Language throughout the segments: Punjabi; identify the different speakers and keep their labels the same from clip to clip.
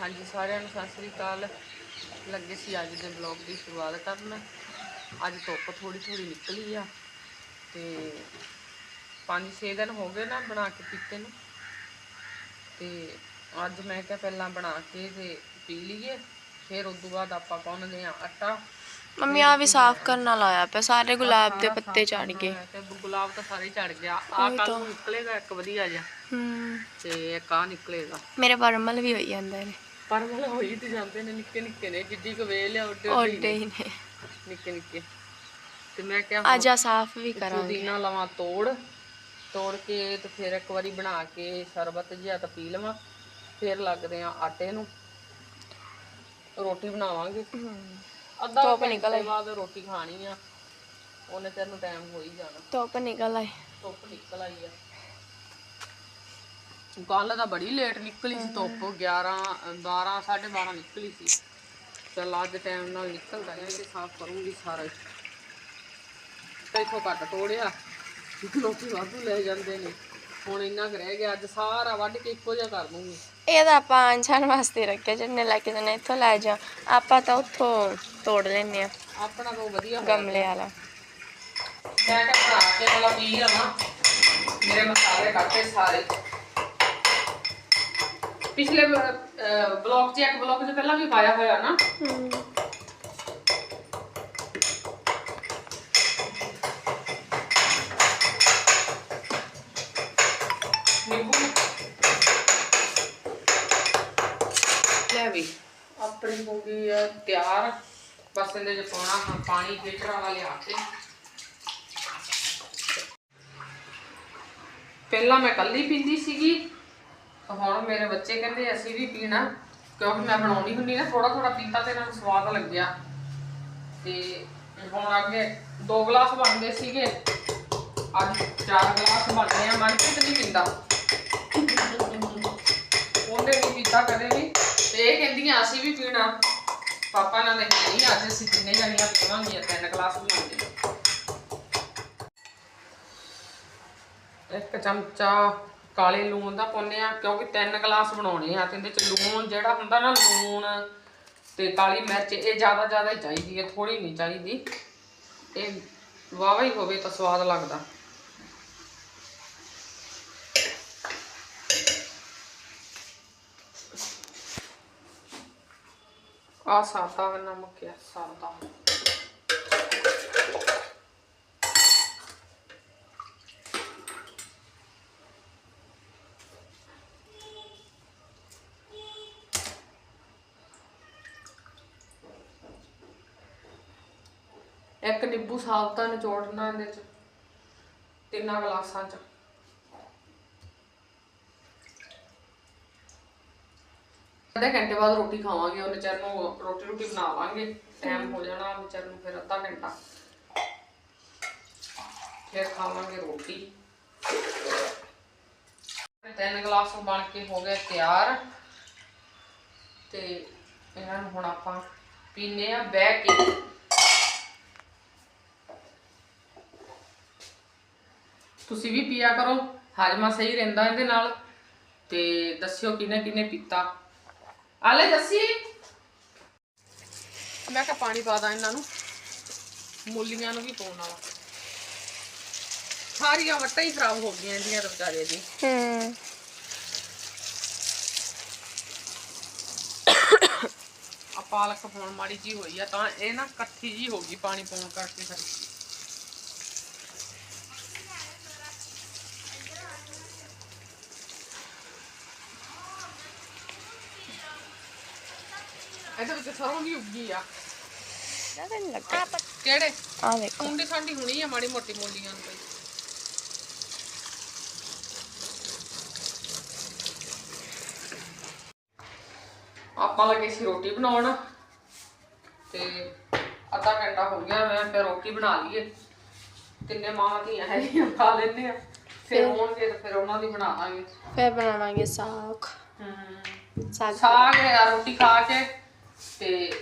Speaker 1: ਹਾਂਜੀ ਸਾਰਿਆਂ ਨੂੰ ਸਤਿ ਸ੍ਰੀ ਅਕਾਲ। ਲੱਗੇ ਸੀ ਅੱਜ ਦੇ ਵਲੌਗ ਦੀ ਸ਼ੁਰੂਆਤ ਕਰਨ। ਅੱਜ ਧੁੱਪ ਥੋੜੀ ਥੋੜੀ ਨਿਕਲੀ ਆ ਤੇ 5-6 ਦਿਨ ਹੋ ਗਏ ਨਾ ਬਣਾ ਕੇ ਪੀਤੇ ਨੂੰ। ਤੇ ਅੱਜ ਮੈਂ ਕਿਹਾ ਪਹਿਲਾਂ ਬਣਾ ਕੇ ਤੇ ਪੀ ਲਈਏ ਫਿਰ ਉਸ ਤੋਂ ਬਾਅਦ ਆਪਾਂ ਪਾਉਣਗੇ ਆ ਆਟਾ।
Speaker 2: ਮੰਮੀ ਆ ਵੀ ਸਾਫ਼ ਕਰਨ ਵਾਲਾ ਆਇਆ ਪਿਆ ਸਾਰੇ ਗੁਲਾਬ ਦੇ ਪੱਤੇ ਝੜ ਗਏ।
Speaker 1: ਤੇ ਗੁਲਾਬ ਤਾਂ ਸਾਰੇ ਝੜ ਗਿਆ। ਆ ਕੱਲ ਨਿਕਲੇਗਾ ਇੱਕ ਵਧੀਆ ਜਿਹਾ।
Speaker 2: ਹੂੰ।
Speaker 1: ਤੇ ਇੱਕ ਆ ਨਿਕਲੇਗਾ।
Speaker 2: ਮੇਰੇ ਪਰਮਲ ਵੀ ਹੋਈ ਜਾਂਦੇ ਨੇ
Speaker 1: ਪਰ ਮਤਲਬ ਹੋਈ ਤੇ ਜਾਂਦੇ ਨੇ ਨਿੱਕੇ ਨਿੱਕੇ ਨੇ ਜਿੱਡੀ ਕੁ ਵੇਲ ਆ ਉੱਡੇ
Speaker 2: ਹੀ ਨੇ।
Speaker 1: ਨਿੱਕੇ ਨਿੱਕੇ। ਤੇ ਮੈਂ ਕਿਹਾ
Speaker 2: ਅੱਜ ਆ ਸਾਫ਼ ਵੀ ਕਰਾਂਗੇ।
Speaker 1: ਪੁਦੀਨਾ ਲਵਾਂ ਤੋੜ ਤੋੜ ਕੇ ਤੇ ਫਿਰ ਇੱਕ ਵਾਰੀ ਬਣਾ ਕੇ ਸ਼ਰਬਤ ਜਿਹਾ ਤਾਂ ਪੀ ਲਵਾਂ ਫਿਰ ਲੱਗਦੇ ਆ ਆਟੇ ਨੂੰ। ਰੋਟੀ ਬਣਾਵਾਂਗੇ। ਅੱਧਾ
Speaker 2: ਧੁੱਪ ਨਿਕਲ ਆਈ।
Speaker 1: ਬਾਅਦ ਰੋਟੀ ਖਾਣੀ ਆ ਉਹਨੇ ਚਿਰ ਨੂੰ ਟਾਈਮ ਹੋ ਹੀ ਜਾਣਾ।
Speaker 2: ਧੁੱਪ ਨਿਕਲ ਆਈ।
Speaker 1: ਧੁੱਪ ਨਿਕਲ ਆਈ ਆ। ਕੱਲ ਤਾਂ ਬੜੀ ਲੇਟ ਨਿਕਲੀ ਸੀ ਧੁੱਪ 11 12 12:30 ਨਿਕਲੀ ਸੀ। ਚੱਲ ਅੱਜ ਟਾਈਮ ਨਾਲ ਨਿਕਲਦਾ ਹੈ ਤੇ ਸਾਫ਼ ਕਰੂੰਗੀ ਸਾਰਾ। ਤੇ ਇੱਥੋਂ ਘੱਟ ਤੋੜਿਆ। ਲੋਕੀ ਵਾਧੂ ਲੈ ਜਾਂਦੇ ਨੇ। ਹੁਣ ਇੰਨਾ ਕੁ ਰਹਿ ਗਿਆ ਅੱਜ ਸਾਰਾ ਵੱਢ ਕੇ ਇੱਕੋ ਜਿਹਾ ਕਰ ਦੂੰਗੀ।
Speaker 2: ਇਹ ਤਾਂ ਆਪਾਂ ਅਣਛਾਣ ਵਾਸਤੇ ਰੱਖਿਆ ਜਿੰਨੇ ਲੈ ਕੇ ਜਾਣਾ ਇੱਥੋਂ ਲੈ ਜਾ। ਆਪਾਂ ਤਾਂ ਉੱਥੋਂ ਤੋੜ ਲੈਨੇ ਆ
Speaker 1: ਆਪਣਾ ਤੋਂ ਵਧੀਆ।
Speaker 2: ਗਮਲੇ ਵਾਲਾ।
Speaker 1: ਮੈਂ ਕਿਹਾ ਬਣਾ ਕੇ ਵਾਲਾ ਪੀ ਲਵਾਂ ਮੇਰੇ ਮਸਾਲੇ ਕੱਟੇ ਸਾਰੇ। ਪਿਛਲੇ ਬਲੌਗ 'ਚ, ਇੱਕ ਬਲੌਗ 'ਚ ਪਹਿਲਾਂ ਵੀ ਪਾਇਆ ਹੋਇਆ ਨਾ।
Speaker 2: ਹੂੰ
Speaker 1: ਨਿੰਬੂ। ਲੈ ਵੀ, ਆਪਣੀ ਹੋ ਗਈ ਹੈ ਤਿਆਰ। ਬਸ ਇਹਦੇ 'ਚ ਪਾਉਣਾ, ਪਾਣੀ ਫਿਲਟਰ ਵਾਲਾ ਲਿਆ ਕੇ। ਪਹਿਲਾਂ ਮੈਂ ਕੱਲੀ ਪੀਂਦੀ ਸੀਗੀ। ਹੁਣ ਮੇਰੇ ਬੱਚੇ ਕਹਿੰਦੇ ਅਸੀਂ ਵੀ ਪੀਣਾ, ਕਿਉਂਕਿ ਮੈਂ ਬਣਾਉਣੀ ਹੁੰਦੀ ਨਾ ਥੋੜਾ ਥੋੜਾ ਪੀਤਾ ਤੇ ਇਹਨਾਂ ਨੂੰ ਸਵਾਦ ਲੱਗਿਆ। ਤੇ ਹੁਣ ਅੱਗੇ ਦੋ ਗਲਾਸ ਬਣਦੇ ਸੀਗੇ, ਅੱਜ ਚਾਰ ਗਲਾਸ ਬਣਨੇ ਆ, ਮਨਪ੍ਰੀਤ ਨਹੀਂ ਪੀਂਦਾ। ਉਹਨੇ ਨਹੀਂ ਪੀਤਾ ਕਦੇ ਵੀ, ਤੇ ਇਹ ਕਹਿੰਦੀਆਂ, ਅਸੀਂ ਵੀ ਪੀਣਾ। ਪਾਪਾ ਨਾਲ ਨਹੀਂ ਅੱਜ ਅਸੀਂ ਤਿੰਨੇ ਜਣੀਆਂ ਪੀਵਾਂਗੀਆਂ, ਤਿੰਨ ਗਲਾਸ ਬਣਾਉਂਦੇ ਇੱਕ ਚਮਚਾ ਕਾਲੇ ਲੂਣ ਦਾ ਪਾਉਂਦੇ ਆ, ਕਿਉਂਕਿ ਤਿੰਨ ਗਲਾਸ ਬਣਾਉਣੇ ਆ ਤੇ ਇਹਦੇ ਚ ਲੂਣ ਜਿਹੜਾ ਹੁੰਦਾ ਨਾ ਲੂਣ ਤੇ ਕਾਲੀ ਮਿਰਚ, ਇਹ ਜ਼ਿਆਦਾ ਜ਼ਿਆਦਾ ਹੀ ਚਾਹੀਦੀ ਹੈ ਥੋੜੀ ਨਹੀਂ ਚਾਹੀਦੀ। ਇਹ ਵਾਵਾ ਹੀ ਹੋਵੇ ਤਾਂ ਸਵਾਦ ਲੱਗਦਾ। ਆ ਸਾਦਾ ਨਮਕ ਹੈ ਸਾਦਾ ਇੱਕ ਨਿੰਬੂ ਸਾਬਤਾ ਨਿਚੋੜਨਾ ਇਹਦੇ ਚ, ਤਿੰਨਾਂ ਗਲਾਸਾਂ ਚ। ਅੱਧੇ ਘੰਟੇ ਬਾਅਦ ਰੋਟੀ ਖਾਵਾਂਗੇ, ਉਹਨੇ ਚਿਰ ਨੂੰ ਰੋਟੀ ਰੋਟੀ ਬਣਾ ਲਾਂਗੇ, ਟਾਈਮ ਹੋ ਜਾਣਾ, ਉਹਨੇ ਚਿਰ ਨੂੰ ਫਿਰ ਅੱਧਾ ਘੰਟਾ। ਫਿਰ ਖਾਵਾਂਗੇ ਰੋਟੀ। ਤਿੰਨ ਗਲਾਸ ਬਣ ਕੇ ਹੋ ਗਏ ਤਿਆਰ। ਤੇ ਇਹਨਾਂ ਨੂੰ ਹੁਣ ਆਪਾਂ ਪੀਨੇ ਆ ਬਹਿ ਕੇ। ਤੁਸੀਂ ਵੀ ਪੀਆ ਕਰੋ, ਹਾਜਮਾ ਸਹੀ ਰਹਿੰਦਾ ਇਹਦੇ ਨਾਲ, ਤੇ ਦੱਸਿਓ ਕਿਨੇ ਕਿਨੇ ਪੀਤਾ। ਆ ਜੱਸੀ। ਮੈਂ ਕਿਹਾ ਪਾਣੀ ਪਾ ਦਾਂ ਇਹਨਾਂ ਨੂੰ, ਮੂਲੀਆਂ ਨੂੰ ਵੀ ਪਾਉਣ ਵਾਲਾ ਸਾਰੀਆਂ ਵੱਟਾਂ ਹੀ ਖਰਾਬ ਹੋ ਗਈਆਂ ਇਹਦੀਆਂ ਤਾਂ ਵਿਚਾਰੇ ਦੀ।
Speaker 2: ਹੂੰ
Speaker 1: ਆ ਪਾਲਕ ਪਾਉਣ ਮਾੜੀ ਜੀ ਹੋਈ ਆ, ਤਾਂ ਇਹ ਨਾ ਇਕੱਠੀ ਜੀ ਹੋ ਗਈ ਪਾਣੀ ਪਾਉਣ ਕਰਕੇ ਸਾਰੀ ਇਹਦੇ ਵਿੱਚ ਸਰੋਂ ਵੀ ਉੱਗੀ ਆ।
Speaker 2: ਜ਼ਿਆਦਾ ਨਹੀਂ ਲੱਗਾ।
Speaker 1: ਕਿਹੜੇ?
Speaker 2: ਆ ਦੇਖੋ
Speaker 1: ਕੁੰਡੀ ਸਾਂਡੀ ਹੁਣੀ ਆ ਮਾੜੀ ਮੋਟੀ ਮੂਲੀਆਂ ਨੂੰ ਕੋਈ। ਆਪਾਂ ਲੱਗੇ ਸੀ ਰੋਟੀ ਬਣਾਉਣ ਤੇ ਅੱਧਾ ਘੰਟਾ ਹੋ ਗਿਆ ਮੈਂ ਫਿਰ ਰੋਟੀ ਬਣਾ ਲਈਏ। ਤਿੰਨੇ ਮਾਵਾਂ ਧੀਆਂ ਹੈਗੀਆਂ ਖਾ ਲੈਂਦੇ ਆ। ਫਿਰ ਹੋਣਗੇ ਤੇ ਫਿਰ ਉਹਨਾਂ ਦੀ ਬਣਾਵਾਂਗੇ
Speaker 2: ਫੇਰ ਬਣਾਵਾਂਗੇ ਸਾਗ।
Speaker 1: ਹਮ
Speaker 2: ਸਾਗ।
Speaker 1: ਸਾਗ ਰੋਟੀ ਖਾ ਕੇ ਤੇ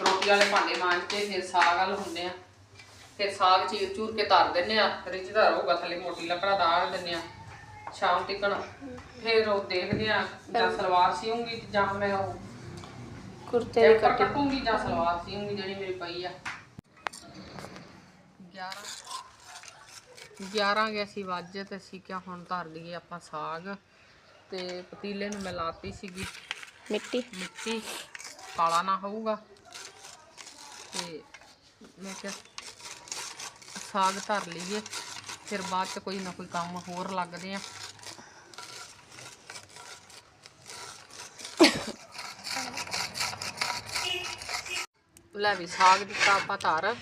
Speaker 1: ਰੋਟੀ ਵਾਲੇ ਭਾਂਡੇ ਮਾਂਜ ਕੇ ਫਿਰ ਸਾਗ ਵਾਲ ਹੁੰਦੇ ਆ। ਫਿਰ ਸਾਗ ਚੀਰ ਚੂਰ ਕੇ ਧਰ ਦਿੰਨੇ ਆ ਰਿੱਝ ਦਾ ਰਹੂਗਾ ਥੱਲੇ ਮੋਟੀ ਲੱਕੜਾ ਦਾਲ ਦਿੰਨੇ ਆ ਸ਼ਾਮ ਤੱਕ ਫਿਰ ਉਹ ਦੇਖਦੇ ਆ ਜਾਂ ਸਲਵਾਰ ਸੀਉਂਗੀ ਜਾਂ ਮੈਂ ਉਹ
Speaker 2: ਕੁਰਤੇ ਦੀ ਕਟਿੰਗ
Speaker 1: ਜਾਂ ਸਲਵਾਰ ਸੀਊਂਗੀ ਜਿਹੜੀ ਮੇਰੀ ਪਈ ਆ। 11 11 ਗਿਆ ਸੀ ਵੱਜ ਤੇ ਅਸੀਂ ਕਿਹਾ ਹੁਣ ਧਰ ਲਈਏ ਆਪਾਂ ਸਾਗ। ਤੇ ਪਤੀਲੇ ਨੂੰ ਮੈਂ ਲਾਤੀ ਸੀਗੀ।
Speaker 2: ਮਿੱਟੀ।
Speaker 1: ਮਿੱਟੀ। ਕਾਲਾ ਨਾ ਹੋਊਗਾ। ਤੇ ਮੈਂ ਕਿਹਾ, ਸਾਗ ਧਰ ਲਈਏ, ਫਿਰ ਬਾਅਦ ਚ ਕੋਈ ਨਾ ਕੋਈ ਕੰਮ ਹੋਰ ਲੱਗਦੇ ਆ। ਲੈ ਵੀ ਸਾਗ ਦਿੱਤਾ ਆਪਾਂ ਧਰ,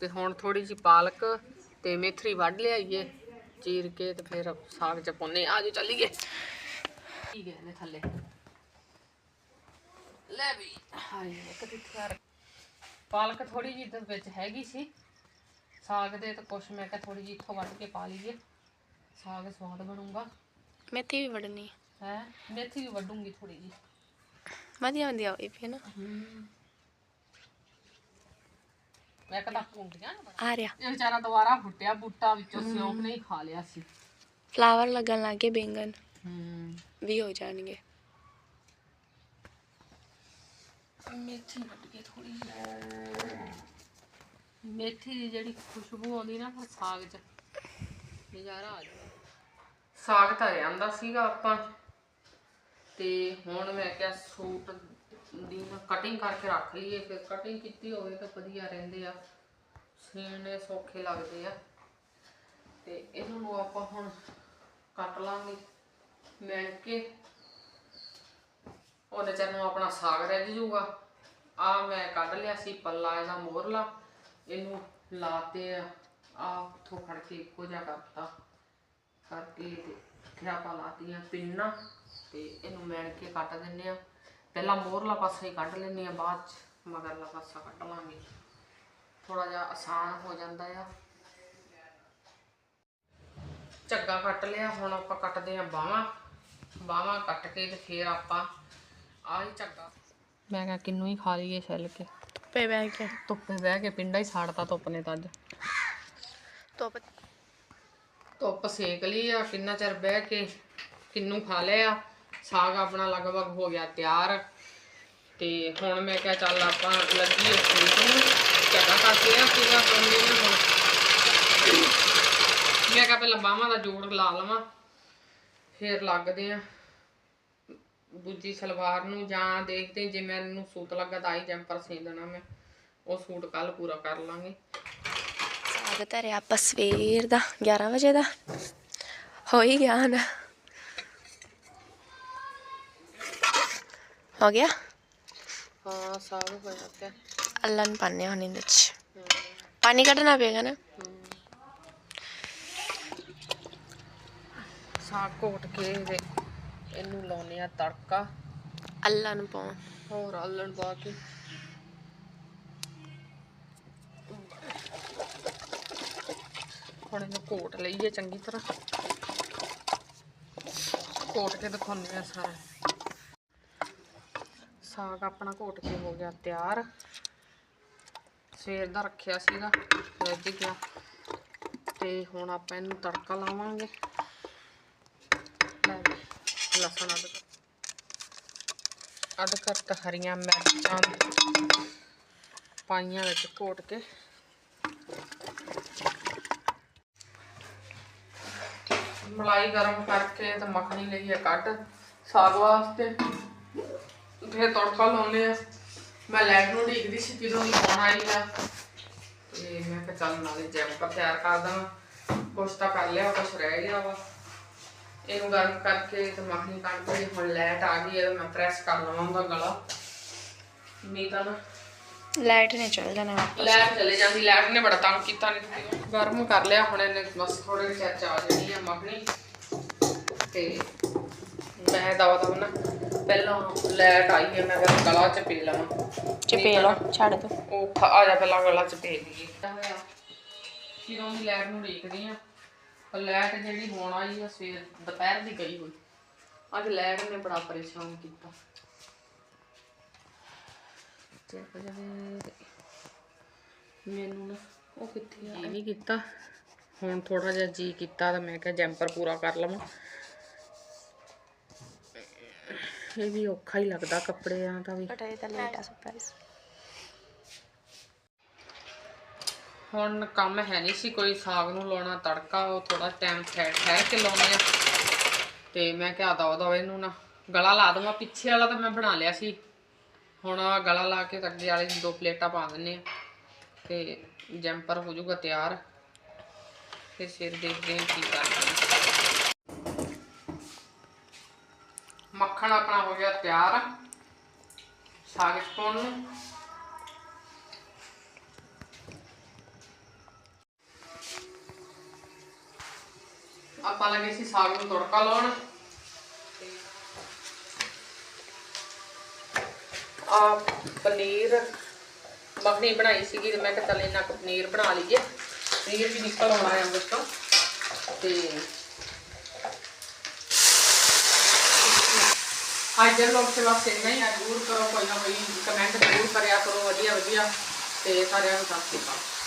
Speaker 1: ਤੇ ਹੁਣ ਥੋੜੀ ਜਿਹੀ ਪਾਲਕ ਤੇ ਮੇਥਰੀ ਵੱਢ ਲਿਆਈਏ, ਚੀਰ ਕੇ ਤੇ ਫਿਰ ਸਾਗ ਚ ਪਾਉਨੇ ਆ। ਜੋ ਚੱਲੀਏ। ਠੀਕ ਹੈ ਨੇ ਥੱਲੇ। ਲੈ ਵੀ। ਹਾਏ ਇੱਕ ਕਿੱਥੇ ਆ ਪਾਲਕ ਥੋੜੀ ਜਿਹੀ ਤੇ ਵਿੱਚ ਹੈਗੀ ਸੀ। ਸਾਗ ਦੇ ਤਾਂ ਕੁਛ ਮੈਂ ਕਿਹਾ ਥੋੜੀ ਜਿਹੀ ਇੱਥੋਂ ਵੱਢ ਕੇ ਪਾ ਲਈਏ। ਸਾਗ ਸਵਾਦ ਬਣੂਗਾ।
Speaker 2: ਮੇਥੀ ਵੀ ਵੜਨੀ
Speaker 1: ਹੈ? ਮੇਥੀ ਵੀ ਵੱਢੂੰਗੀ ਥੋੜੀ ਜਿਹੀ।
Speaker 2: ਵਧੀਆ ਵਧੀਆ ਹੋਈ ਪਈ ਨਾ।
Speaker 1: ਮੈਂ ਕਦਾ ਪੁੰਗੀਆਂ
Speaker 2: ਆ ਰਿਹਾ।
Speaker 1: ਇਹ ਵਿਚਾਰਾ ਦੁਬਾਰਾ ਫੁੱਟਿਆ ਬੂਟਾ ਵਿੱਚੋਂ ਸਿਉਂਕ ਨਹੀਂ ਖਾ ਲਿਆ ਸੀ।
Speaker 2: ਫਲਾਵਰ ਲੱਗਣ ਲੱਗੇ ਬੈਂਗਨ
Speaker 1: ਹੂੰ।
Speaker 2: ਵੀ ਹੋ ਜਾਣਗੇ।
Speaker 1: ਮੇਥੀ ਵੱਢ ਕੇ ਥੋੜੀ ਮੇਥੀ ਦੀ ਜਿਹੜੀ ਖੁਸ਼ਬੂ ਆਉਂਦੀ ਨਾ ਫਿਰ ਸਾਗ 'ਚ ਨਜ਼ਾਰਾ ਆ ਜਾਂਦਾ। ਸਾਗ ਤਾਂ ਆਂਦਾ ਸੀਗਾ ਆਪਾਂ। ਤੇ ਹੁਣ ਮੈਂ ਕਿਹਾ ਸੂਟ ਦੀ ਨਾ ਕਟਿੰਗ ਕਰਕੇ ਰੱਖ ਲਈਏ, ਫਿਰ ਕਟਿੰਗ ਕੀਤੀ ਹੋਵੇ ਤਾਂ ਵਧੀਆ ਰਹਿੰਦੇ ਆ। ਸੀਣੇ ਸੌਖੇ ਲੱਗਦੇ ਆ। ਤੇ ਇਹਨਾਂ ਨੂੰ ਆਪਾਂ ਹੁਣ ਕੱਟ ਲਾਂਗੇ ਮਿਲ ਕੇ ਉਹਦੇ ਚਿਰ ਨੂੰ ਆਪਣਾ ਸਾਗ ਰਹਿ ਜੂਗਾ। ਆ ਮੈਂ ਕੱਢ ਲਿਆ ਸੀ ਪੱਲਾ ਇਹਦਾ ਮੋਰਲਾ ਇਹਨੂੰ ਲਾਤੇ ਆ ਆ ਥੋ ਫੜ ਕੇ ਇੱਕੋ ਜਿਹਾ ਕਰਤਾ। ਕਰਕੇ ਤੇ ਫਿਰ ਆਪਾਂ ਲਾਤੀਆਂ ਪਿੰਨਾ ਤੇ ਇਹਨੂੰ ਮੈਣ ਕੇ ਕੱਟ ਦਿੰਨੇ ਆ। ਪਹਿਲਾਂ ਮੋਰਲਾ ਪਾਸਾ ਹੀ ਕੱਢ ਲੈਂਦੇ ਆ, ਬਾਅਦ ਚ ਮਗਰਲਾ ਪਾਸਾ ਕੱਢ ਲਾਂਗੇ। ਥੋੜਾ ਜਿਹਾ ਆਸਾਨ ਹੋ ਜਾਂਦਾ ਆ। ਝੱਗਾ ਕੱਟ ਲਿਆ, ਹੁਣ ਆਪਾਂ ਕੱਟਦੇ ਆ ਬਾਹਾਂ। ਬਾਹਾਂ ਕੱਟ ਕੇ ਤੇ ਫਿਰ ਆਪਾਂ ਆਹ ਹੀ ਝੱਗਾ ਮੈਂ ਕਿਹਾ ਕਿੰਨੂੰ ਹੀ ਖਾ ਲਈਏ ਛਿੱਲ ਕੇ।
Speaker 2: ਧੁੱਪੇ ਬਹਿ ਕੇ।
Speaker 1: ਧੁੱਪੇ ਬਹਿ ਕੇ ਪਿੰਡਾ ਹੀ ਸਾੜਤਾ ਧੁੱਪ ਨੇ ਤਾਂ ਅੱਜ।
Speaker 2: ਧੁੱਪ।
Speaker 1: ਧੁੱਪ ਸੇਕ ਲਈ ਆ ਕਿੰਨਾ ਚਿਰ ਬਹਿ ਕੇ ਕਿੰਨੂੰ ਖਾ ਲਿਆ। ਸਾਗ ਆਪਣਾ ਲਗਭਗ ਹੋ ਗਿਆ ਤਿਆਰ। ਤੇ ਹੁਣ ਮੈਂ ਕਿਹਾ ਚੱਲ ਆਪਾਂ ਲੱਗੀਏ ਸੂਟ ਨੂੰ ਝੱਗਾ ਕੱਟ ਲਿਆ ਸੀਗਾ ਪਾਉਂਦੇ ਨੇ ਹੁਣ। ਮੈਂ ਕਿਹਾ ਪਹਿਲਾਂ ਬਾਹਾਂ ਦਾ ਜੋੜ ਲਾ ਲਵਾਂ। ਫਿਰ ਲੱਗਦੇ ਆ। ਦੂਜੀ ਸਲਵਾਰ ਨੂੰ ਜਾਂ ਦੇਖਦੇ ਜੇ ਮੈਨੂੰ ਸੂਟ ਲੱਗਾ ਤਾਂ ਹੀ ਜੰਪਰ ਸੀ ਦੇਣਾ ਮੈਂ। ਉਹ ਸੂਟ ਕੱਲ ਪੂਰਾ ਕਰ ਲਾਂਗੇ।
Speaker 2: ਸਾਗ ਧਰਿਆ ਆਪਾਂ ਸਵੇਰ ਦਾ 11 ਵਜੇ ਦਾ। ਹੋ ਹੀ ਗਿਆ ਹੁਣ। ਹੋ ਗਿਆ?
Speaker 1: ਹਾਂ ਸਾਗ ਹੋਇਆ ਪਿਆ।
Speaker 2: ਅੱਲਾ ਨੂੰ ਪਾਣੇ ਹੁਣ ਇਹਦੇ ਚ ਪਾਣੀ ਕੱਢਣਾ ਪਏਗਾ ਨਾ?
Speaker 1: ਸਾਗ ਘੋਟ ਕੇ ਤੇ ਇਹਨੂੰ ਲਾਉਨੇ ਆ ਤੜਕਾ।
Speaker 2: ਅੱਲਾ ਨੂੰ ਪਾਉਣ।
Speaker 1: ਹੋਰ ਆਲਣ ਪਾ ਕੇ। ਹੁਣ ਇਹਨੂੰ ਘੋਟ ਲਈਏ ਚੰਗੀ ਤਰ੍ਹਾਂ। ਘੋਟ ਕੇ ਦਿਖਾਉਂਦੇ ਆ ਸਾਰਾ। ਸਾਗ ਆਪਣਾ ਘੋਟ ਕੇ ਹੋ ਗਿਆ ਤਿਆਰ। ਸਵੇਰ ਦਾ ਰੱਖਿਆ ਸੀਗਾ ਰੱਜ ਗਿਆ। ਤੇ ਹੁਣ ਆਪਾਂ ਇਹਨੂੰ ਤੜਕਾ ਲਾਵਾਂਗੇ ਲੈ ਵੀ, ਲਸਣ ਅਦਰਕ ਅਦਰਕ ਤੇ ਹਰੀਆਂ ਮਿਰਚਾਂ ਪਾਈਆਂ ਵਿੱਚ ਘੋਟ ਕੇ। ਮਲਾਈ ਗਰਮ ਕਰਕੇ ਤੇ ਮੱਖਣੀ ਲਈ ਹੈ ਕੱਢ ਸਾਗ ਵਾਸਤੇ। ਫਿਰ ਤੜਕਾ ਲਾਉਣੇ ਆ। ਮੈਂ ਲੈਟ ਨੂੰ ਢੀਕਦੀ ਸੀ, ਜਦੋਂ ਹੀ ਆਈ ਆ। ਤੇ ਮੈਂ ਕਿਹਾ ਚੱਲ ਨਾਲੇ ਜੈਮ ਤਿਆਰ ਕਰ ਦਵਾਂ। ਕੁਛ ਤਾਂ ਕਰ ਲਿਆ, ਕੁਛ ਰਹਿ ਗਿਆ ਵਾ। ਇਹਨੂੰ ਗਰਮ ਕਰਕੇ ਤੇ ਮੱਖਣੀ ਕੱਢ ਕੇ ਹੁਣ ਲੈਟ ਆ ਗਈ ਹੈ ਮੈਂ ਪ੍ਰੈਸ ਕਰ ਲਵਾਂ ਉਹਦਾ ਗਲਾ। ਨਹੀਂ ਤਾਂ ਨਾ
Speaker 2: ਲਾਈਟ ਨੇ ਚੱਲ ਜਾਣਾ ਵਾਪਸ।
Speaker 1: ਲੈਟ ਚਲੇ ਜਾਂਦੀ ਲੈਟ ਨੇ ਬੜਾ ਤੰਗ ਕੀਤਾ ਨਹੀਂ ਗਰਮ ਕਰ ਲਿਆ ਹੁਣ ਇਹਨੇ ਬਸ ਥੋੜੇ ਜਿਹੇ ਚ ਆ ਜਾਣੀ ਆ ਮੱਖਣੀ। ਤੇ ਮੈਂ ਦਵਾ ਦਵਾ ਨਾ ਪਹਿਲਾਂ ਲੈਟ ਆਈ ਹੈ ਮੈਂ ਕਿਹਾ ਗਲਾ ਚ ਪੀ ਲਵਾਂ।
Speaker 2: ਚਪੇ ਲਓ ਛੱਡ ਦੋ।
Speaker 1: ਉਹ ਖਾ- ਆ ਜਾ ਪਹਿਲਾਂ ਗਲਾ ਚ ਪੀ ਲਈਏ। ਫਿਰ ਉਹਦੀ ਲੈਟ ਨੂੰ ਦੇਖਦੇ ਆ। ਲੈਟ ਜਿਹੜੀ ਹੁਣ ਆਈ ਆ ਸਵੇਰ ਦੁਪਹਿਰ ਦੀ ਗਈ ਹੋਈ। ਅੱਜ ਲੈਟ ਨੇ ਬੜਾ ਪਰੇਸ਼ਾਨ ਕੀਤਾ। ਚੱਲ ਜਾਵੇ ਮੈਨੂੰ ਨਾ ਉਹ ਕਿੱਥੇ ਆ? ਇਹ ਨਹੀਂ ਕੀਤਾ। ਹੁਣ ਥੋੜਾ ਜਿਹਾ ਜੀ ਕੀਤਾ ਤਾਂ ਮੈਂ ਕਿਹਾ ਜੈਂਪਰ ਪੂਰਾ ਕਰ ਲਵਾਂ। ਇਹ ਵੀ ਔਖਾ ਹੀ ਲੱਗਦਾ ਕੱਪੜਿਆਂ ਦਾ ਵੀ।
Speaker 2: ਬਟ ਇਹ ਤਾਂ ਲੇਟ ਆ ਸਰਪ੍ਰਾਈਜ਼
Speaker 1: ਹੁਣ ਕੰਮ ਹੈ ਨਹੀਂ ਸੀ, ਕੋਈ ਸਾਗ ਨੂੰ ਲਾਉਣਾ, ਤੜਕਾ, ਉਹ ਥੋੜਾ ਟਾਈਮ ਠਹਿਰ ਠਹਿਰ ਕੇ ਲਾਉਣੇ ਆ। ਤੇ ਮੈਂ ਕਿਹਾ ਦਵਾ ਦਵਾ ਇਹਨੂੰ ਨਾ। ਗਲਾ ਲਾ ਦਵਾਂ, ਪਿੱਛੇ ਵਾਲਾ ਤਾਂ ਮੈਂ ਬਣਾ ਲਿਆ ਸੀ। ਹੁਣ ਗਲਾ ਲਾ ਕੇ ਤੇ ਅੱਗੇ ਵਾਲੇ ਦੋ ਪਲੇਟਾਂ ਪਾ ਦਿੰਨੇ ਆ। ਤੇ ਜੈਂਪਰ ਹੋ ਜਾਊਗਾ ਤਿਆਰ। ਤੇ ਫਿਰ ਦੇਖਦੇ ਹਾਂ ਕੀ ਕਰਦੇ ਮੱਖਣ ਆਪਣਾ ਹੋ ਗਿਆ ਤਿਆਰ। ਸਾਗ ਪਾਉਣ ਨੂੰ। ਆਪਾਂ ਲੱਗੇ ਸੀ ਸਾਗ ਨੂੰ ਤੜਕਾ ਲਾਉਣ। ਆ ਪਨੀਰ ਮੱਖਣੀ ਬਣਾਈ ਸੀਗੀ ਤੇ ਮੈਂ ਕਿਹਾ ਚੱਲ ਇਹਨਾਂ ਕੁ ਪਨੀਰ ਬਣਾ ਲਈਏ। ਪਨੀਰ ਵੀ ਨਿਕਲ ਆਉਣਾ ਹੈ ਅੰਦਰ ਤੋਂ ਤੇ ਅੱਜ ਦੇ ਲੋਕ ਸੇ ਵਾਸਤੇ ਨਹੀਂ ਆ। ਜ਼ਰੂਰ ਕਰੋ ਕੋਈ ਨਾ ਕੋਈ ਕਮੈਂਟ ਜ਼ਰੂਰ ਕਰਿਆ ਕਰੋ। ਵਧੀਆ ਵਧੀਆ। ਤੇ ਸਾਰਿਆਂ ਨੂੰ ਸਤਿ ਸ਼੍ਰੀ ਅਕਾਲ।